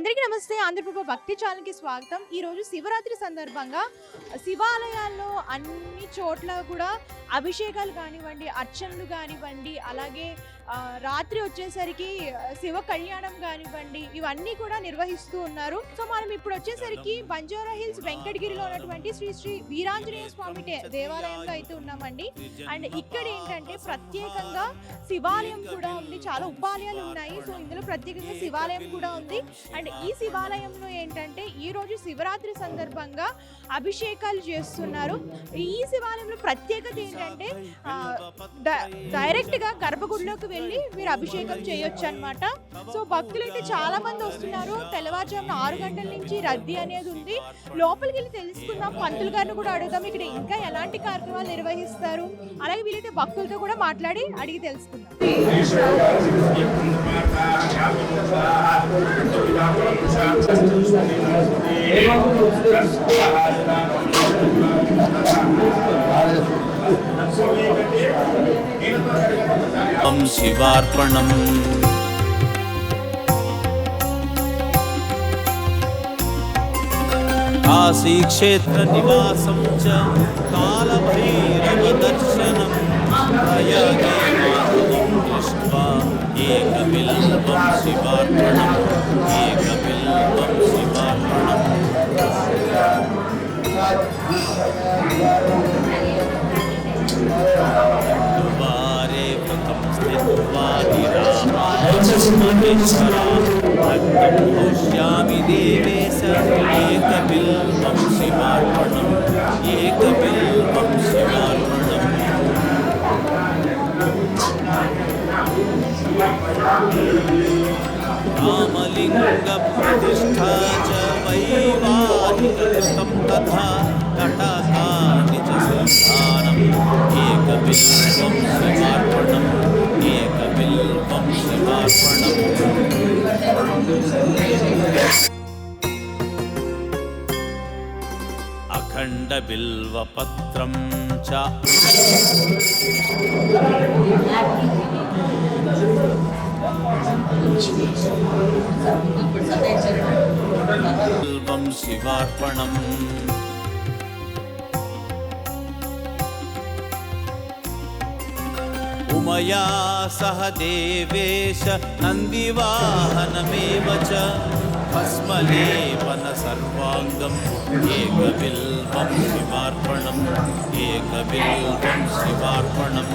అందరికీ నమస్తే. ఆంధ్రప్రభ భక్తి ఛానల్కి స్వాగతం. ఈరోజు శివరాత్రి సందర్భంగా శివాలయాల్లో అన్ని చోట్ల కూడా అభిషేకాలు కానివ్వండి అర్చనలు కానివ్వండి అలాగే రాత్రి వచ్చేసరికి శివ కళ్యాణం కానివ్వండి ఇవన్నీ కూడా నిర్వహిస్తూ ఉన్నారు. సో మనం ఇప్పుడు వచ్చేసరికి బంజారా హిల్స్ వెంకటగిరిలో ఉన్నటువంటి శ్రీ శ్రీ వీరాంజనేయ స్వామి దేవాలయంలో అయితే ఉన్నామండి. అండ్ ఇక్కడ ఏంటంటే ప్రత్యేకంగా శివాలయం కూడా ఉంది. చాలా ఉపాలయాలు ఉన్నాయి. సో ఇందులో ప్రత్యేకంగా శివాలయం కూడా ఉంది. అండ్ ఈ శివాలయంలో ఏంటంటే ఈ రోజు శివరాత్రి సందర్భంగా అభిషేకాలు చేస్తున్నారు ఈ శివాలయంలో ప్రత్యేకత ఏంటంటే ఆ, డైరెక్ట్గా గర్భగుడిలోకి వెళ్ళి మీరు అభిషేకం చేయొచ్చు అనమాట సో భక్తులు అయితే చాలా మంది వస్తున్నారు తెల్లవారుజామున ఆరు గంటల నుంచి రద్దీ అనేది ఉంది లోపలికి వెళ్ళి తెలుసుకుందాం పంతులు గారిని కూడా అడుగుదాం ఇక్కడ ఇంకా ఎలాంటి కార్యక్రమాలు నిర్వహిస్తారు అలాగే వీలైతే భక్తులతో కూడా మాట్లాడి అడిగి తెలుసుకుందాం शिवार्पणम्। काशीक्षेत्रनिवासं च कालभैरवदर्शनं प्रयागे माधवं दृष्ट्वा एकविलम्बं शिवार्पणम्। रामलिङ्गप्रतिष्ठा च वैवाहिककृतं तथा कटकानि च संस्थानम् एकबिल्वं शिवार्पणम् एकबिल्वं शिवार्पणम्। अखण्डबिल्वपत्रं च। செல்வம் சிவார்ப்பணம் उमया सह देवेश नन्दिवाहनमेव च भस्मलेपन सर्वाङ्गम् एकबिल्बं शिवार्पणम् एकबिल्बं शिवार्पणम्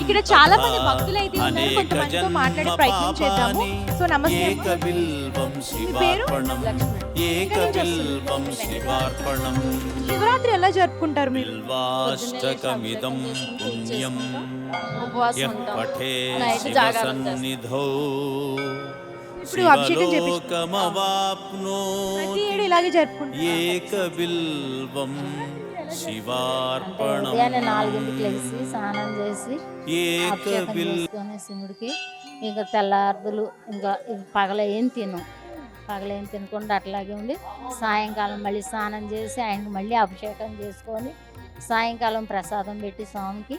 ఇక్కడ చాలా మంది భక్తులు అయితే ఉన్నారు. కొంతమందితో మాట్లాడే ప్రయత్నం చేద్దాము. సో నమస్తే పేరు? శివరాత్రి ఎలా జరుపుకుంటారు మీరు? పుణ్యం. పఠే ఇప్పుడు అభిషేకం ప్రతి ఏడు ఇలాగే ఏకబిల్వం శివార్పణం. ఉదయాన్నే నాలుగింటికి లేచి స్నానం చేసి అభిషేకం చేసుకొని శివుడికి ఇంకా తెల్లారుదులు ఇంకా పగల ఏం తిను. పగల ఏం తినకుండా అట్లాగే ఉండి సాయంకాలం మళ్ళీ స్నానం చేసి ఆయనకి మళ్ళీ అభిషేకం చేసుకొని సాయంకాలం ప్రసాదం పెట్టి స్వామికి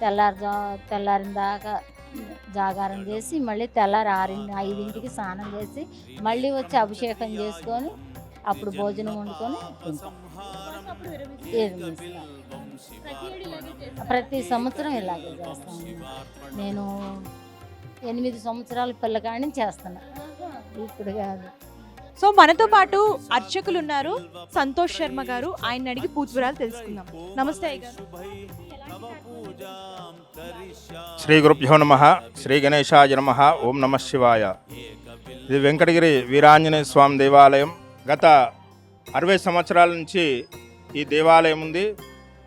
తెల్లారి తెల్లారిన దాకా జాగారం చేసి మళ్ళీ తెల్లారి ఆరింటి ఐదింటికి స్నానం చేసి మళ్ళీ వచ్చి అభిషేకం చేసుకొని అప్పుడు భోజనం వండుకొని తింటాం. ప్రతి సంవత్సరం ఇలాగే చేస్తాను నేను ఎనిమిది సంవత్సరాల పిల్లకాడిని చేస్తున్నా. ఇప్పుడు కాదు. సో మనతో పాటు అర్చకులు ఉన్నారు సంతోష్ శర్మ గారు. ఆయన అడిగి పూజ తెలుసుకుందాం. నమస్తే శ్రీ గురుభ్యో నమ శ్రీ గణేశాయ నమ ఓం నమ శివాయ. ఇది వెంకటగిరి వీరాంజనేయ స్వామి దేవాలయం. గత అరవై సంవత్సరాల నుంచి ఈ దేవాలయం ఉంది.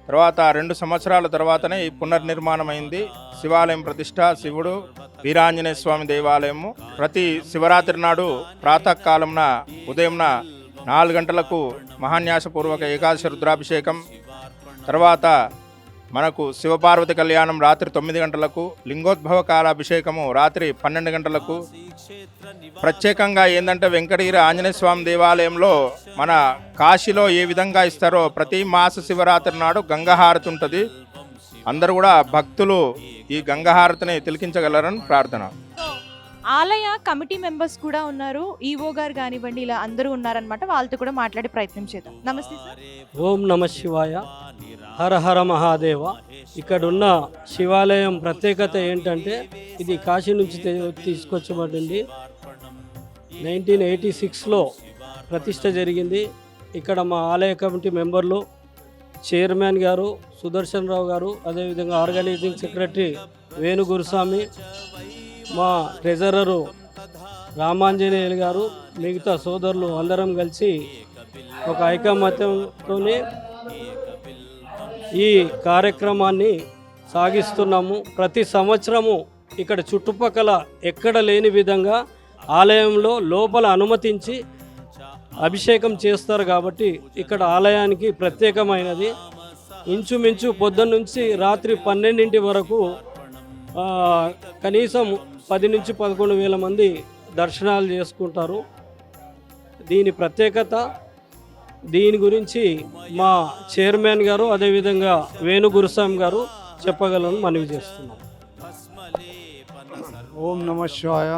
తర్వాత రెండు సంవత్సరాల తర్వాతనే ఈ పునర్నిర్మాణం అయింది శివాలయం ప్రతిష్ట శివుడు వీరాంజనేయ స్వామి దేవాలయము. ప్రతి శివరాత్రి నాడు ప్రాతకాలంన ఉదయంన నాలుగు గంటలకు మహాన్యాసపూర్వక ఏకాదశి రుద్రాభిషేకం. తర్వాత మనకు శివపార్వతి కళ్యాణం రాత్రి తొమ్మిది గంటలకు లింగోద్భవ కాలాభిషేకము రాత్రి పన్నెండు గంటలకు. ప్రత్యేకంగా ఏంటంటే వెంకటగిరి ఆంజనేయ స్వామి దేవాలయంలో మన కాశీలో ఏ విధంగా ఇస్తారో ప్రతి మాస శివరాత్రి నాడు గంగహారతి ఉంటుంది. అందరూ కూడా భక్తులు ఈ గంగహారతిని తిలకించగలరని ప్రార్థన. ఆలయ కమిటీ మెంబర్స్ కూడా ఉన్నారు. ఈవో గారు కానివ్వండి ఇలా అందరూ ఉన్నారనమాట వాళ్ళతో కూడా మాట్లాడే ప్రయత్నం చేద్దాం. నమస్తే సార్. ఓం నమ శివాయ. హర హర మహాదేవ. ఇక్కడున్న శివాలయం ప్రత్యేకత ఏంటంటే ఇది కాశీ నుంచి తీసుకొచ్చబడింది. నైన్టీన్ ఎయిటీ సిక్స్లో ప్రతిష్ట జరిగింది. ఇక్కడ మా ఆలయ కమిటీ మెంబర్లు చైర్మన్ గారు సుదర్శన్ రావు గారు అదేవిధంగా ఆర్గనైజింగ్ సెక్రటరీ వేణు గురుస్వామి మా ట్రెజరరు రామాంజనేయులు గారు మిగతా సోదరులు అందరం కలిసి ఒక ఐకమత్యంతోనే ఈ కార్యక్రమాన్ని సాగిస్తున్నాము. ప్రతి సంవత్సరము ఇక్కడ చుట్టుపక్కల ఎక్కడ లేని విధంగా ఆలయంలో లోపల అనుమతించి అభిషేకం చేస్తారు కాబట్టి ఇక్కడ ఆలయానికి ప్రత్యేకమైనది. ఇంచుమించు పొద్దున్న నుంచి రాత్రి పన్నెండింటి వరకు కనీసం పది నుంచి పదకొండు వేల మంది దర్శనాలు చేసుకుంటారు. దీని ప్రత్యేకత దీని గురించి మా చైర్మన్ గారు అదేవిధంగా వేణు గురుస్వామి గారు చెప్పగలను మనవి చేస్తున్నాం. ఓం నమ శివాయ.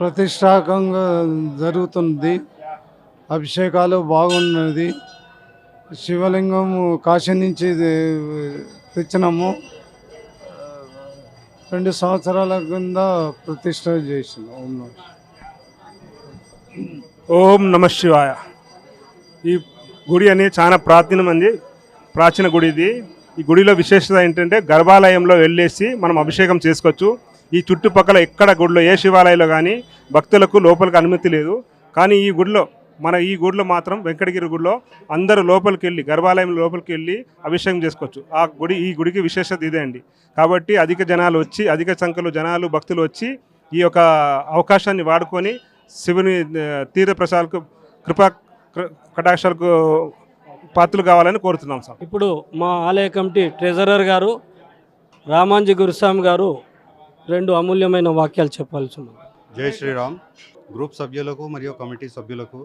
ప్రతిష్టాకంగా జరుగుతుంది అభిషేకాలు బాగున్నది. శివలింగం కాశీ నుంచి తెచ్చినాము. రెండు సంవత్సరాల కింద ప్రతిష్ట చేసిన ఓం నమ ఓం నమ శివాయ. ఈ గుడి అనేది చాలా ప్రాచీనమంది ప్రాచీన గుడి ఇది. ఈ గుడిలో విశేషత ఏంటంటే గర్భాలయంలో వెళ్ళేసి మనం అభిషేకం చేసుకోవచ్చు. ఈ చుట్టుపక్కల ఎక్కడ గుడిలో ఏ శివాలయంలో కానీ భక్తులకు లోపలికి అనుమతి లేదు. కానీ ఈ గుడిలో మన ఈ గుడిలో మాత్రం వెంకటగిరి గుడిలో అందరూ లోపలికి వెళ్ళి గర్భాలయం లోపలికి వెళ్ళి అభిషేకం చేసుకోవచ్చు. ఆ గుడి ఈ గుడికి విశేషత ఇదే అండి. కాబట్టి అధిక జనాలు వచ్చి అధిక సంఖ్యలో జనాలు భక్తులు వచ్చి ఈ యొక్క అవకాశాన్ని వాడుకొని శివుని ఆ, తీర్థ ప్రసాదాలకు కృపా కటాక్షాలకు పాత్రలు కావాలని కోరుతున్నాం సార్. ఇప్పుడు మా ఆలయ కమిటీ ట్రెజరర్ గారు రామాంజీ గురుస్వామి గారు రెండు అమూల్యమైన వాక్యాలు చెప్పాల్సి జై శ్రీరామ్. గ్రూప్ సభ్యులకు మరియు కమిటీ సభ్యులకు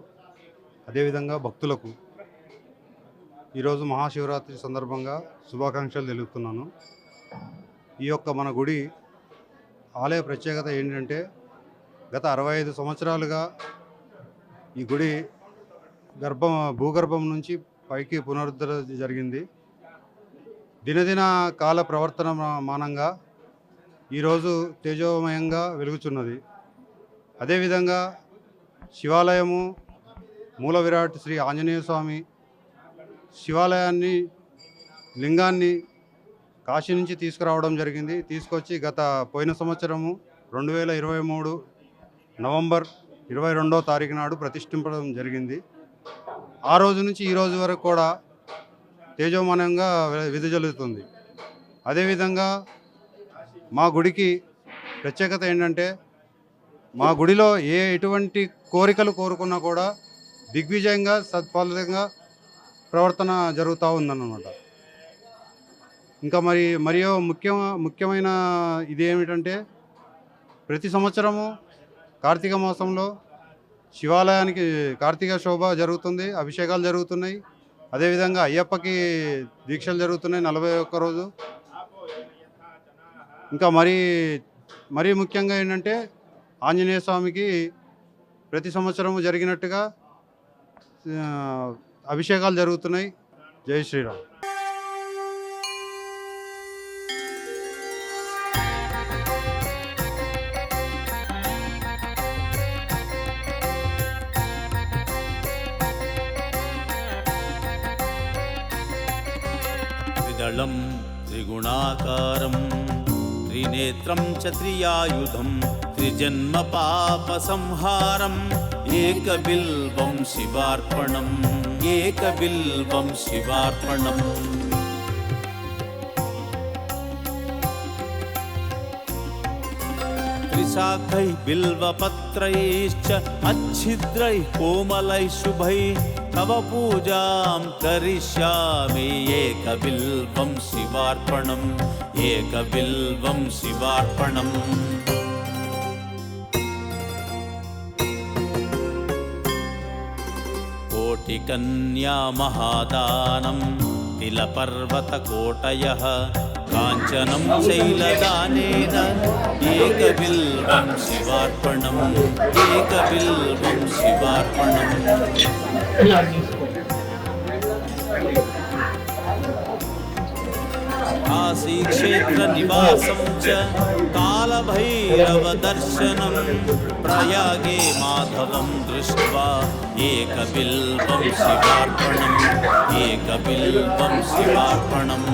అదేవిధంగా భక్తులకు ఈరోజు మహాశివరాత్రి సందర్భంగా శుభాకాంక్షలు తెలుపుతున్నాను. ఈ యొక్క మన గుడి ఆలయ ప్రత్యేకత ఏంటంటే గత అరవై ఐదు సంవత్సరాలుగా ఈ గుడి గర్భం భూగర్భం నుంచి పైకి పునరుద్ధరణ జరిగింది. దినదిన కాల ప్రవర్తన మానంగా ఈరోజు తేజోమయంగా వెలుగుచున్నది అదేవిధంగా శివాలయము మూల విరాట్ శ్రీ ఆంజనేయ స్వామి శివాలయాన్ని లింగాన్ని కాశీ నుంచి తీసుకురావడం జరిగింది. తీసుకొచ్చి గత పోయిన సంవత్సరము రెండు వేల ఇరవై మూడు నవంబర్ ఇరవై రెండో తారీఖు నాడు ప్రతిష్ఠింపడం జరిగింది. ఆ రోజు నుంచి ఈ రోజు వరకు కూడా తేజోమానంగా విధజల్లుతుంది. అదేవిధంగా మా గుడికి ప్రత్యేకత ఏంటంటే మా గుడిలో ఏ ఎటువంటి కోరికలు కోరుకున్నా కూడా దిగ్విజయంగా సత్ఫలితంగా ప్రవర్తన జరుగుతూ ఉందన్నమాట. ఇంకా మరి మరియు ముఖ్య ముఖ్యమైన ఇది ఏమిటంటే ప్రతి సంవత్సరము కార్తీక మాసంలో శివాలయానికి కార్తీక శోభ జరుగుతుంది అభిషేకాలు జరుగుతున్నాయి. అదేవిధంగా అయ్యప్పకి దీక్షలు జరుగుతున్నాయి నలభై ఒక్క రోజు. ఇంకా మరీ మరీ ముఖ్యంగా ఏంటంటే ఆంజనేయ స్వామికి ప్రతి సంవత్సరము జరిగినట్టుగా అభిషేకాలు జరుగుతున్నాయి జై శ్రీరామ్ त्रिदलं त्रिगुणाकारं त्रिनेत्रं च त्रियायुधं त्रिजन्मपापसंहारम् एकबिल्वं शिवार्पणम् एकबिल्वं शिवार्पणम् त्रिशाखैः बिल्वपत्रैश्च अच्छिद्रैः कोमलैः शुभैः तव पूजां करिष्यामि एकबिल्वं शिवार्पणम् एकबिल्वं शिवार्पणम् कोटिकन्या महादानं तिलपर्वतकोटयः काञ्चनं शैलदानेन एकबिल्वं शिवार्पणम् एकबिल्वं शिवार्पणम् काशीक्षेत्रनिवासं च कालभैरवदर्शनं प्रयागे माधवं दृष्ट्वा एक शिवार्पणम् एकबिल्वं शिवार्पणम्।